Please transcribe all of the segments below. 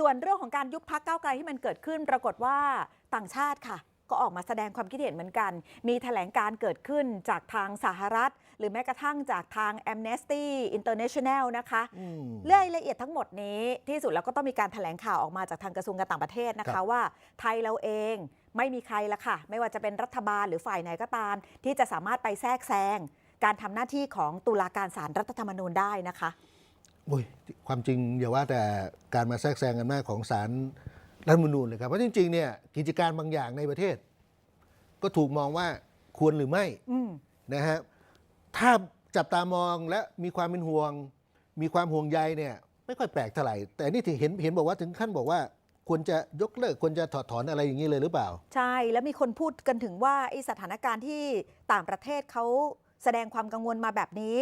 ส่วนเรื่องของการยุบพักเก้าวไกลที่มันเกิดขึ้น ปรากฏว่าต่างชาติค่ะ ก็ออกมาแสดงความคิดเห็นเหมือนกัน มีแถลงการเกิดขึ้นจากทางสหรัฐ หรือแม้กระทั่งจากทาง Amnesty International นะคะอืมเรื่องรายละเอียดทั้งหมดนี้ที่สุดแล้วก็ต้องมีการแถลงข่าวออกมาจากทางกระทรวงการต่างประเทศนะครัคะบว่าไทยเราเองไม่มีใครละค่ะ ไม่ว่าจะเป็นรัฐบาลหรือฝ่ายไหนก็ตาม ที่จะสามารถไปแทรกแซงการทำหน้าที่ของตุลาการศาลรัฐธรรมนูญได้นะคะ โอ้ยความจริงอย่าว่าแต่การมาแทรกแซงกันมากของศาลรัฐธรรมนูญเลยครับเพราะจริงๆเนี่ยกิจการบางอย่างในประเทศ ก็ถูกมองว่าควรหรือไม่อืมนะฮะถ้าจับตามองและมีความเป็นห่วง มีความห่วงใยเนี่ยไม่ค่อยแปลกเท่าไหร่ แต่นี่ที่เห็นเห็นบอกว่าถึงขั้นบอกว่าควรจะยกเลิกควรจะถอดถอนอะไรอย่างนี้เลยหรือเปล่า ใช่แล้วมีคนพูดกันถึงว่าไอสถานการณ์ที่ต่างประเทศเขาแสดงความกังวลมาแบบนี้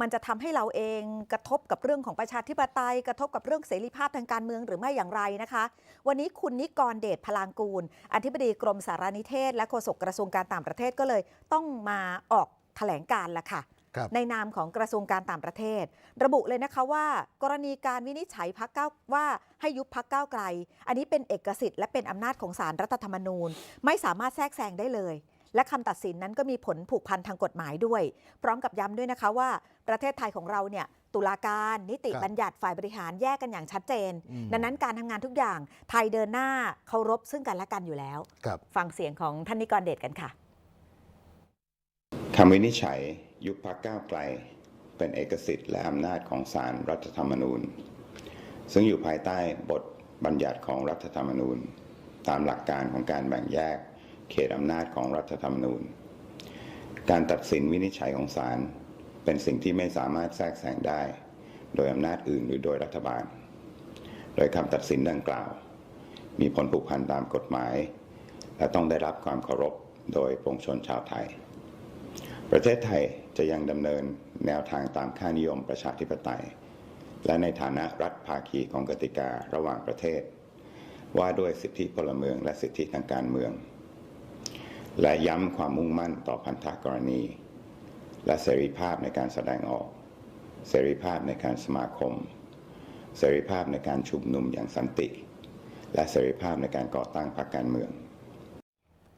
มันจะทำให้เราเองกระทบกับเรื่องของประชาธิปไตย กระทบกับเรื่องเสรีภาพทางการเมืองหรือไม่อย่างไรนะคะ วันนี้คุณนิกรเดชพลางกูล อธิบดีกรมสารนิเทศ และโฆษกกระทรวงการต่างประเทศก็เลย ต้องมาออกแถลงการละค่ะครับในนามของกระทรวงการต่างประเทศ ระบุเลยนะคะว่า กรณีการวินิจฉัยพักเก้าว่าให้ยุบพักก้าวไกล อันนี้เป็นเอกสิทธิ์และเป็นอำนาจของศาลรัฐธรรมนูญ ไม่สามารถแทรกแซงได้เลย และคำตัดสินนั้นก็มีผลผูกพันทางกฎหมายด้วย พร้อมกับย้ำด้วยนะคะว่า ประเทศไทยของเราเนี่ยตุลาการนิติครับบัญญัติฝ่ายบริหารแยกกันอย่างชัดเจนอืมดังนั้นการทำงานทุกอย่างไทยเดินหน้าเคารพซึ่งกันและกันอยู่แล้วครับฟังเสียงของท่านนิกรเดชกันค่ะคำวินิจฉัยยุบพักก้าวไกล เป็นเอกสิทธิ์และอำนาจของศาลรรัฐธรรมนูญ ซึ่งอยู่ภายใต้บทบัญญัติของรัฐธรรมนูญ ตามหลักการของการแบ่งแยก เขตอำนาจของรัฐธรรมนูญ การตัดสินวินิจฉัยของศาลเป็นสิ่งที่ไม่สามารถแทรกแซงได้ โดยอำนาจอื่นหรือโดยรัฐบาล โดยคำตัดสินดังกล่าว มีผลผูกพันตามกฎหมาย และต้องได้รับความเคารพโดยปวงชนชาวไทย ประเทศไทยจะยังดำเนินแนวทางตามค่านิยมประชาธิปไตย และในฐานะรัฐภาคีของกติการะหว่างประเทศ ว่าด้วยสิทธิพลเมืองและสิทธิทางการเมือง และย้ำความมุ่งมั่นต่อพันธกรณี และเสรีภาพในการแสดงออก เสรีภาพในการสมาคม เสรีภาพในการชุมนุมอย่างสันติ และเสรีภาพในการก่อตั้งพรรคการเมือง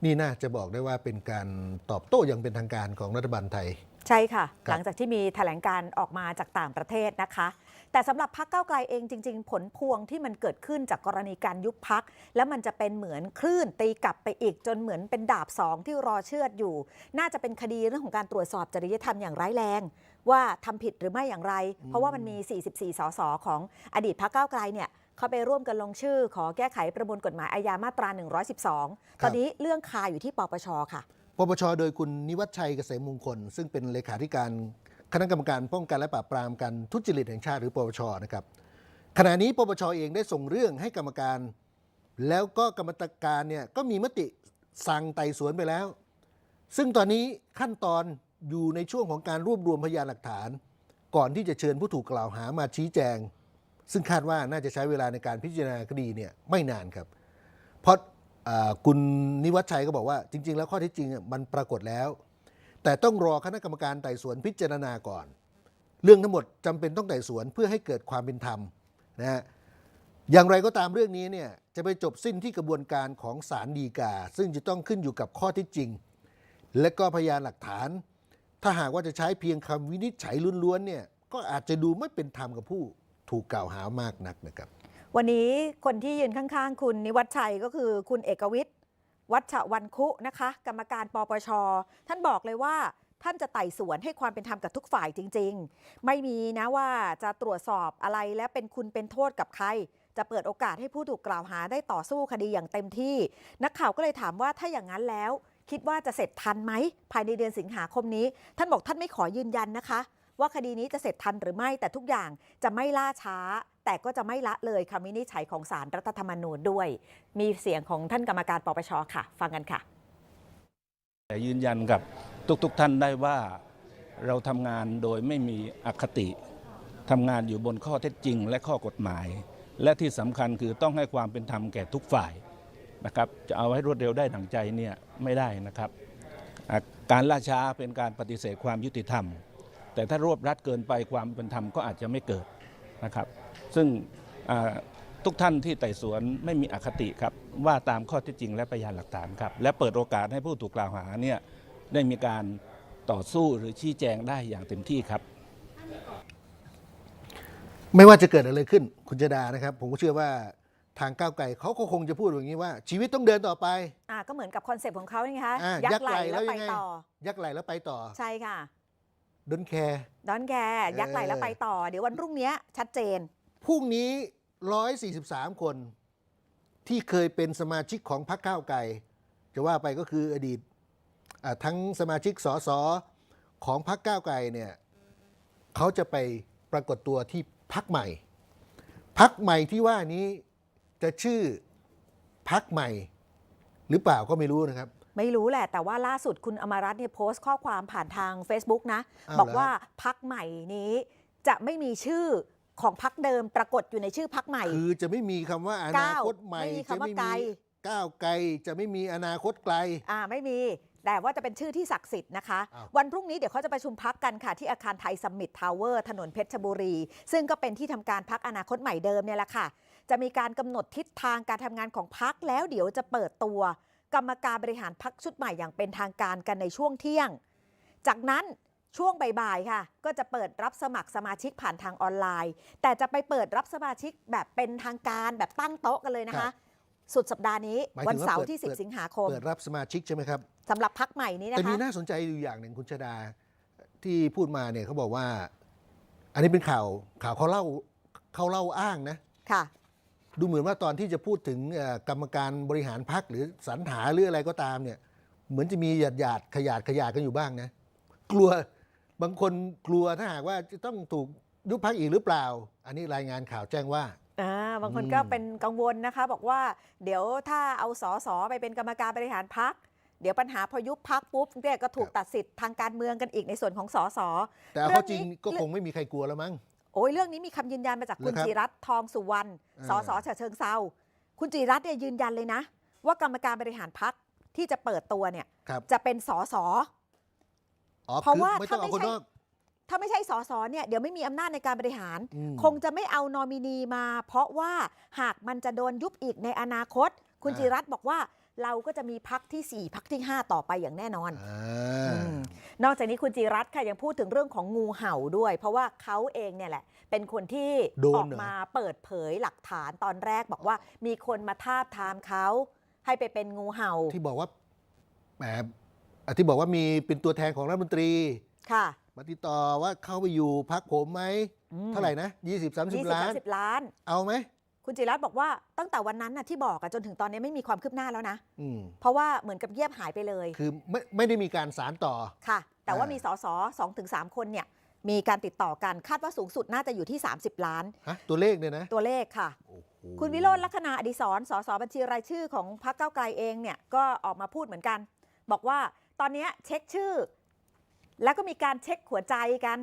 นี่น่าจะบอกได้ว่าเป็นการตอบโต้อย่างเป็นทางการของรัฐบาลไทย ใช่ค่ะครับหลังจากที่มีแถลงการออกมาจากต่างประเทศนะคะ แต่สำหรับพักเก้าวไกลเองจริง ๆ ผลพวงที่มันเกิดขึ้นจากกรณีการยุบพัก แล้วมันจะเป็นเหมือนคลื่นตีกลับไปอีกจนเหมือนเป็นดาบสองที่รอเชือดอยู่ น่าจะเป็นคดีเรื่องของการตรวจสอบจริยธรรมอย่างร้ายแรง ว่าทำผิดหรือไม่อย่างไร เพราะว่ามันมี 44 สสของอดีตพักเก้าวไกลเนี่ยเขาไปร่วมกันลงชื่อ ขอแก้ไขประมวลกฎหมายอาญามาตรา 112 ตอนนี้เรื่องคาอยู่ที่ปปชค่ะ ปปช โดยคุณนิวัฒชัยเกษมมงคล ซึ่งเป็นเลขาธิการ คณะกรรมการป้องกันและปราบปรามการทุจริตแห่งชาติหรือปปชนะครับขณะนี้ปปชเองได้ส่งเรื่องให้กรรมการ แล้วก็กรรมการเนี่ยก็มีมติสั่งไต่สวนไปแล้ว ซึ่งตอนนี้ขั้นตอนอยู่ในช่วงของการรวบรวมพยานหลักฐาน ก่อนที่จะเชิญผู้ถูกกล่าวหามาชี้แจง ซึ่งคาดว่าน่าจะใช้เวลาในการพิจารณาคดีเนี่ยไม่นานครับเพราะคุณนิวัฒชัยก็บอกว่าจริง ๆ แล้วข้อเท็จจริงมันปรากฏแล้ว แต่ต้องรอคณะกรรมการไต่สวนพิจารณาก่อน เรื่องทั้งหมดจำเป็นต้องไต่สวนเพื่อให้เกิดความเป็นธรรมนะฮะอย่างไรก็ตามเรื่องนี้เนี่ยจะไปจบสิ้นที่กระบวนการของศาลฎีกา ซึ่งจะต้องขึ้นอยู่กับข้อท็จจริง และก็พยานหลักฐาน ถ้าหากว่าจะใช้เพียงคำวินิจฉัยล้วนๆเนี่ยก็อาจจะดูไม่เป็นธรรมกับผู้ถูกกล่าวหามากนักนะครับ วันนี้คนที่ยืนข้างๆ คุณนิวัฒชัยก็คือคุณเอกวิทย์ วัชวันคุนะคะ กรรมการปปช ท่านบอกเลยว่าท่านจะไต่สวนให้ความเป็นธรรมกับทุกฝ่ายจริง ๆ ไม่มีนะว่าจะตรวจสอบอะไรและเป็นคุณเป็นโทษกับใคร จะเปิดโอกาสให้ผู้ถูกกล่าวหาได้ต่อสู้คดีอย่างเต็มที่ นักข่าวก็เลยถามว่าถ้าอย่างนั้นแล้ว คิดว่าจะเสร็จทันไหมภายในเดือนสิงหาคมนี้ ท่านบอกท่านไม่ขอยืนยันนะคะ ว่าคดีนี้จะเสร็จทันหรือไม่แต่ทุกอย่างจะไม่ล่าช้า แต่ก็จะไม่ละเลยคำวินิจฉัยของศาลรัฐธรรมนูญด้วย มีเสียงของท่านกรรมการปปชค่ะ ฟังกันค่ะ แต่ยืนยันกับทุกๆทท่านได้ว่าเราทำงานโดยไม่มีอคติทำงานอยู่บนข้อเท็จจริง และข้อกฎหมาย และที่สำคัญคือต้องให้ความเป็นธรรมแก่ทุกฝ่ายนะครับจะเอาให้รวดเร็วได้ดังใจเนี่ยไม่ได้นะครับ การล่าช้าเป็นการปฏิเสธความยุติธรรม แต่ถ้ารวบรัดเกินไปความเป็นธรรมก็อาจจะไม่เกิดนะครับ ซึ่งอ่าทุกท่านที่ไต่สวนไม่มีอคติครับ ว่าตามข้อเท็จจริงและพยานหลักฐานครับ และเปิดโอกาสให้ผู้ถูกกล่าวหาเนี่ยได้มีการต่อสู้หรือชี้แจงได้อย่างเต็มที่ครับ ไม่ว่าจะเกิดอะไรขึ้นคุณจดานะครับ ผมก็เชื่อว่าทางก้าวไกลเขาก็คงจะพูดอย่างนี้ว่า ชีวิตต้องเดินต่อไปอ่าก็เหมือนกับคอนเซปต์ของเขานี่ไงคะอะยัยักกษ์ษ์ไหลไหลแล้วแล้วไปยังไงต่อ ยักษ์ไหลแล้วไปต่อ ใช่ค่ะดนแคร์ดอนแกยักษ์ไหลแล้วไปต่อ เดี๋ยววันพรุ่งนี้ชัดเจน พรุ่งนี้ 143 คนที่เคยเป็นสมาชิกของพรรคก้าวไกลจะว่าไปก็คืออดีตอ่าทั้งสมาชิกสสของพรรคก้าวไกลเนี่ยเขาจะไปปรากฏตัวที่พรรคใหม่ พรรคใหม่ที่ว่านี้จะชื่อพรรคใหม่ หรือเปล่าก็ไม่รู้นะครับ ไม่รู้แหละ แต่ว่าล่าสุดคุณอมรัตน์เนี่ยโพสต์ข้อความผ่านทาง Facebook นะอ้าวบอกเหรอว่าพักใหม่นี้จะไม่มีชื่อ ของพักเดิมปรากฏอยู่ในชื่อพักใหม่ คือจะไม่มีคำว่าอนาคตใหม่ไม่มีจะคำว่าไม่ไกลมีก้าวไกลจะไม่มีอนาคตไกล อ่าไม่มี แต่ว่าจะเป็นชื่อที่ศักดิ์สิทธิ์นะคะอ้าววันพรุ่งนี้เดี๋ยวเขาจะประชุมพักกันค่ะ ที่อาคารไทยสมิตทาวเวอร์ถนนเพชรบุรี ซึ่งก็เป็นที่ทำการพักอนาคตใหม่เดิมเนี่ยแหละค่ะ จะมีการกำหนดทิศทางการทำงานของพักแล้วเดี๋ยวจะเปิดตัว กรรมการบริหารพักชุดใหม่อย่างเป็นทางการกันในช่วงเที่ยง จากนั้น ช่วงบ่ายๆค่ะ ก็จะเปิดรับสมัครสมาชิกผ่านทางออนไลน์ แต่จะไปเปิดรับสมาชิกแบบเป็นทางการแบบตั้งโต๊ะกันเลยนะครัคะบสุดสัปดาห์นี้หมายถึงวันเสาร์ว่าเปิดที่เปิด10 สิงหาคมเปิดรับสมาชิกใช่ไหมครับ สำหรับพักใหม่นี้นะแต่มีคะ น่าสนใจอยู่อย่างหนึ่งคุณชดาที่พูดมาเนี่ยเขาบอกว่า อันนี้เป็นข่าวข่าวเขาเล่าเขาเล่าอ้างนะ ค่ะ ดูเหมือนว่าตอนที่จะพูดถึงเอ่อกรรมการบริหารพักหรือสรรหาหรืออะไรก็ตามเนี่ย เหมือนจะมีหยาดหยาดๆขยาดขยาดกันอยู่บ้างนะ กลัว บางคนกลัวถ้าหากว่าจะต้องถูกยุบพักอีกหรือเปล่า อันนี้รายงานข่าวแจ้งว่าอ่าบางคนอืมก็เป็นกังวลนะคะ บอกว่าเดี๋ยวถ้าเอาสอสอไปเป็นกรรมการบริหารพักเดี๋ยวปัญหาพอยุบพักปุ๊บเนี่ยก็ถูกตัดสิทธิ์ทางการเมืองกันอีกในส่วนของสอสอแต่เอาเรื่เข้าองจริงนี้ก็คงไม่มีใครกลัวแล้วมั้งโอ้ยเรื่องนี้มีคำยืนยันมาจากคุณเหรอครับจิรัตน์ทองสุวรรณอ่าสสฉะเชิงเซาคุณจิรัตน์เนี่ยยืนยันเลยนะ ว่ากรรมการบริหารพักที่จะเปิดตัวเนี่ยครับจะเป็นสสอ๋อ เพราะคือว่าไม่ต้องถ้าเอาไม่คนใช่นอกถ้าไม่ใช่สสเนี่ยเดี๋ยวไม่มีอำนาจในการบริหารอืมคงจะไม่เอานอมินีมา เพราะว่าหากมันจะโดนยุบอีกในอนาคต คุณอ่าจิรัตน์บอกว่าเราก็จะมีพักที่ 4 พักที่ 5 ต่อไปอย่างแน่นอนอ่าอืมนอกจากนี้คุณจิรัตน์ค่ะยังพูดถึงเรื่องของงูเห่าด้วย เพราะว่าเขาเองเนี่ยแหละ เป็นคนที่โดนออกเหรอมาเปิดเผยหลักฐานตอนแรกบอกว่า มีคนมาทาบทามเขาให้ไปเป็นงูเห่าที่บอกว่าแหมอะ ที่บอกว่ามีเป็นตัวแทนของรัฐมนตรี ค่ะ มาติดต่อว่าเข้าไปอยู่พักผมไหม อืม เท่าไหร่นะ20ยี่30สิบล้าสานมสิบล้าน เอาไหมคุณจิรัตน์บอกว่าตั้งแต่วันนั้นน่ะที่บอกอะจนถึงตอนนี้ไม่มีความคืบหน้าแล้วนะ อืมเพราะว่าเหมือนกับเงียบหายไปเลยคือไม่ไม่ได้มีการสารต่อ ค่ะ แต่ว่าอ่ามีมีสสสองถึงสามคนเนี่ยมีการติดต่อกันคาดว่าสูงสุดน่าจะอยู่ที่ 30 ล้าน ฮะ ตัวเลขเนี่ยนะตัวเลขค่ะ โอ้โหคุณวิโรจน์ลักษณะอดิศรสสบัญชีรายชื่อของพรรคเก้าวไกลเองเนี่ยก็ออกมาพูดเหมือนกัน บอกว่า ตอนนี้เช็คชื่อ แล้วก็มีการเช็คหัวใจกัน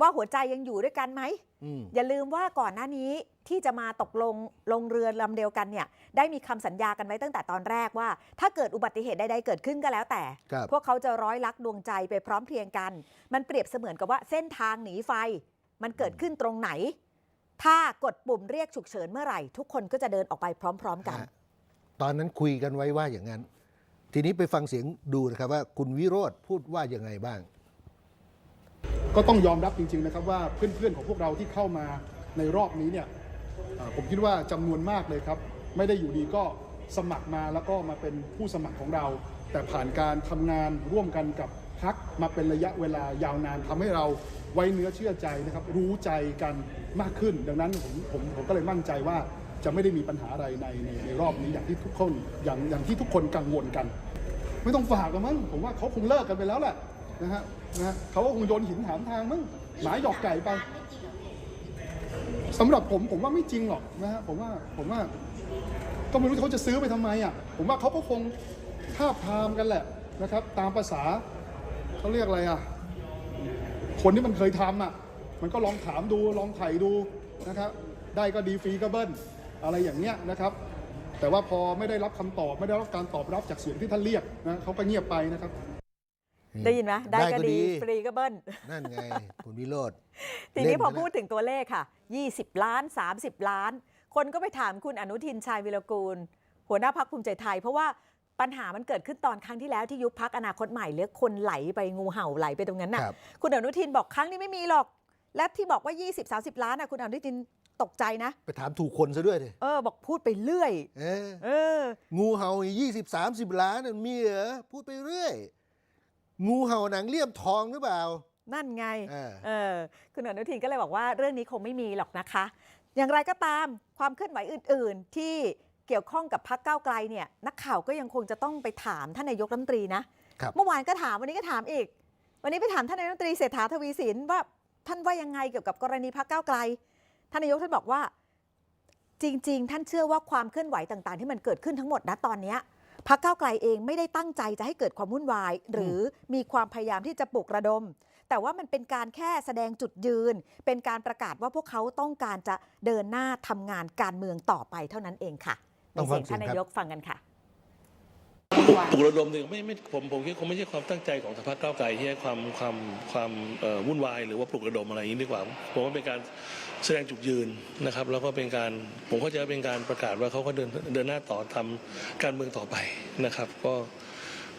ว่าหัวใจยังอยู่ด้วยกันไหมอืมอย่าลืมว่าก่อนหน้านี้ที่จะมาตกลงลงเรือลำเดียวกันเนี่ย ได้มีคำสัญญากันไว้ตั้งแต่ตอนแรกว่า ถ้าเกิดอุบัติเหตุใดๆเกิดขึ้นก็แล้วแต่ครับพวกเขาจะร้อยลักษณ์ดวงใจไปพร้อมเพรียงกัน มันเปรียบเสมือนกับว่าเส้นทางหนีไฟ มันเกิดขึ้นตรงไหน ถ้ากดปุ่มเรียกฉุกเฉินเมื่อไหร่ ทุกคนก็จะเดินออกไปพร้อม ๆกันฮะตอนนั้นคุยกันไว้ว่าอย่างนั้น ทีนี้ไปฟังเสียงดูนะครับว่าคุณวิโรธพูดว่ายังไงบ้าง ก็ต้องยอมรับจริง ๆ นะครับว่าเพื่อนๆของพวกเราที่เข้ามาในรอบนี้เนี่ยผมคิดว่าจำนวนมากเลยครับ ไม่ได้อยู่ดีก็สมัครมาแล้วก็มาเป็นผู้สมัครของเรา แต่ผ่านการทำงานร่วมกันกับพักมาเป็นระยะเวลายาวนานทำให้เราไว้เนื้อเชื่อใจนะครับ รู้ใจกันมากขึ้น ดังนั้นผมผมผมก็เลยมั่นใจว่า จะไม่ได้มีปัญหาอะไรในในในรอบนี้อย่างที่ทุกคนอย่างอย่างที่ทุกคนกังวลกัน ไม่ต้องฝากกันมั้งผมว่าเขาคงเลิกกันไปแล้วแหละนะฮะนะฮะเขาก็คงโยนหินถามทางมั้งหมาหยอกไก่ไปสำหรับผมผมว่าไม่จริงหรอกนะฮะผมว่าผมว่าก็ไม่รู้เขาจะซื้อไปทำไมอะผมว่าเขาก็คงท่าบทามกันแหละนะครับ ตามภาษาเขาเรียกอะไรอะ คนที่มันเคยทำอะ มันก็ลองถามดูลองไถ่ดูนะครับ ได้ก็ดีฟรีก็เบิ้ล อะไรอย่างเงี้ยนะครับ แต่ว่าพอไม่ได้รับคำตอบไม่ได้รับการตอบรับจากเสียงที่ท่านเรียกนะเขาก็เงียบไปนะครับ ได้ยินไหมได้ก็ดีฟรีก็เบิ้ลนั่นไงคุณวิโรธทีนี้เล่นพอไปแล้วพูดถึงตัวเลขค่ะ 20 ล้าน 30 ล้าน คนก็ไปถามคุณอนุทินชาญวิรกูล หัวหน้าพักภูมิใจไทย เพราะว่าปัญหามันเกิดขึ้นตอนครั้งที่แล้วที่ยุบพักอนาคตใหม่เลือกคนไหลไปงูเห่าไหลไปตรงนั้นน่ะครับคุณอนุทินบอกครั้งนี้ไม่มีหรอก และที่บอกว่า 20-30 ล้านนะคุณอนุทิน ตกใจนะ ไปถามถูกคนซะด้วยดิเออ บอกพูดไปเรื่อยเออเออ งูเห่ายี่สิบสามสิบล้านน่ะมีเหรอพูดไปเรื่อย งูเห่าหนังเลี่ยมทองหรือเปล่า นั่นไงเออเออ คุณอนุทินก็เลยบอกว่าเรื่องนี้คงไม่มีหรอกนะคะ อย่างไรก็ตามความเคลื่อนไหวอื่น ๆ ที่เกี่ยวข้องกับพักก้าวไกลเนี่ย นักข่าวก็ยังคงจะต้องไปถามท่านนายกรัฐมนตรีนะครับเมื่อวานก็ถามวันนี้ก็ถามอีก วันนี้ไปถามท่านนายกรัฐมนตรีเศรษฐาทวีสินว่าท่านว่ายังไงเกี่ยวกับกรณีพักก้าวไกล ท่านนายกท่านบอกว่า จริง ๆ ท่านเชื่อว่าความเคลื่อนไหวต่าง ๆ ที่มันเกิดขึ้นทั้งหมดนะตอนเนี้ยพักก้าวไกลเองไม่ได้ตั้งใจจะให้เกิดความวุ่นวาย หรือมีความพยายามที่จะปลุกระดม แต่ว่ามันเป็นการแค่แสดงจุดยืน เป็นการประกาศว่าพวกเขาต้องการจะเดินหน้าทำงานการเมืองต่อไปเท่านั้นเองค่ะในต้องฟัเสีงยงท่านเสียงครับนายกฟังกันค่ะ ปลุกปลุกระดมหนึ่งไม่ไม่ผมผมคิดคงไม่ใช่ความตั้งใจของทางพรรคก้าวไกลที่ให้ความความความเอ่อวุ่นวายหรือว่าปลุกระดมอะไรอย่างนี้ดีกว่าผมว่าเป็นการแสดงจุดยืนนะครับ แล้วก็เป็นการผมเข้าใจว่าเป็นการประกาศว่าเขาก็เดินเดินหน้าต่อทำการเมืองต่อไปนะครับ ก็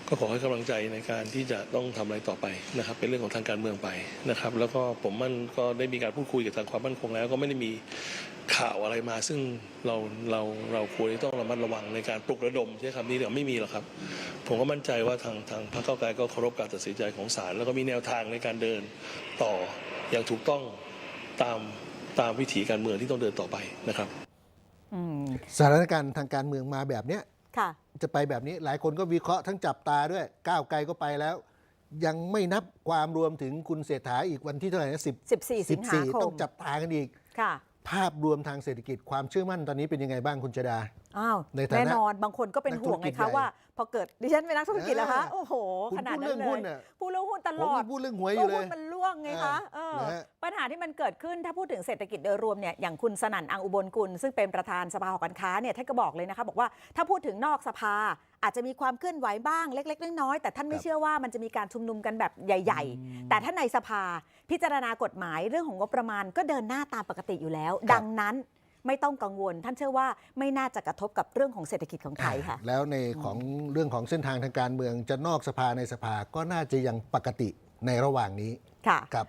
ก็ขอให้กำลังใจในการที่จะต้องทำอะไรต่อไปนะครับ เป็นเรื่องของทางการเมืองไปนะครับ แล้วก็ผมมันก็ได้มีการพูดคุยกับทางความมั่นคงแล้ว ก็ไม่ได้มี ข่าวอะไรมา ซึ่งเราเราเราควรที่ต้องระมัดระวังในการปลุกระดมใช้คำนี้เดี๋ยวไม่มีหรอกครับ ผมก็มั่นใจว่าทางทางพรรคเก้าวไกลก็เคารพการตัดสินใจของศาลแล้วก็มีแนวทางในการเดินต่ออย่างถูกต้องตามตามวิถีการเมืองที่ต้องเดินต่อไปนะครับอืมสถานการณ์ทางการเมืองมาแบบเนี้ยค่ะจะไปแบบนี้หลายคนก็วิเคราะห์ทั้งจับตาด้วยก้าวไกลก็ไปแล้ว ยังไม่นับความรวมถึงคุณเศรษฐาอีกวันที่เท่าไหร่นะสิบ14สิงหาคต้อมงจับตากันอีกค่ะ ภาพรวมทางเศรษฐกิจความเชื่อมั่นตอนนี้เป็นยังไงบ้างคุณจดา อ้าวในฐานะแน่นอนบางคนก็เป็นนักธุห่รวงกิไงจคะใหญ่ว่า พอเกิดดิฉันเป็นนักธุรกิจแล้วคะเออโอ้โห คุณขนาดพูดนั้เรื่อนงเลหุ้ยนน่ะ พูดเรื่องหุ้นตผมลอดยังพูดเรื่องหวยอก็ยู่เลหุ้ยนมัน ล่วงไงคะเออนะฮะ ปัญหาที่มันเกิดขึ้นถ้าพูดถึงเศรษฐกิจโดยรวมเนี่ยอย่างคุณสนั่นอังอุบลกุล ซึ่งเป็นประธานสภาหอการค้าเนี่ยท่านก็บอกเลยนะคะ บอกว่าถ้าพูดถึงนอกสภา อาจจะมีความเคลื่อนไหวบ้างเล็ก ๆ น้อยๆแต่ท่านไม่ครับ เชื่อว่ามันจะมีการชุมนุมกันแบบใหญ่ ๆ แต่ถ้าในสภาพิจารณากฎหมายเรื่องของงบประมาณก็เดินหน้าตามปกติอยู่แล้ว ดังนั้นไม่ต้องกังวล ท่านเชื่อว่าไม่น่าจะกระทบกับเรื่องของเศรษฐกิจของไทยค่ะ แล้วในของเรื่องของเส้นทางทางการเมืองจะนอกสภาในสภาก็น่าจะยังปกติในระหว่างนี้ ค่ะครับ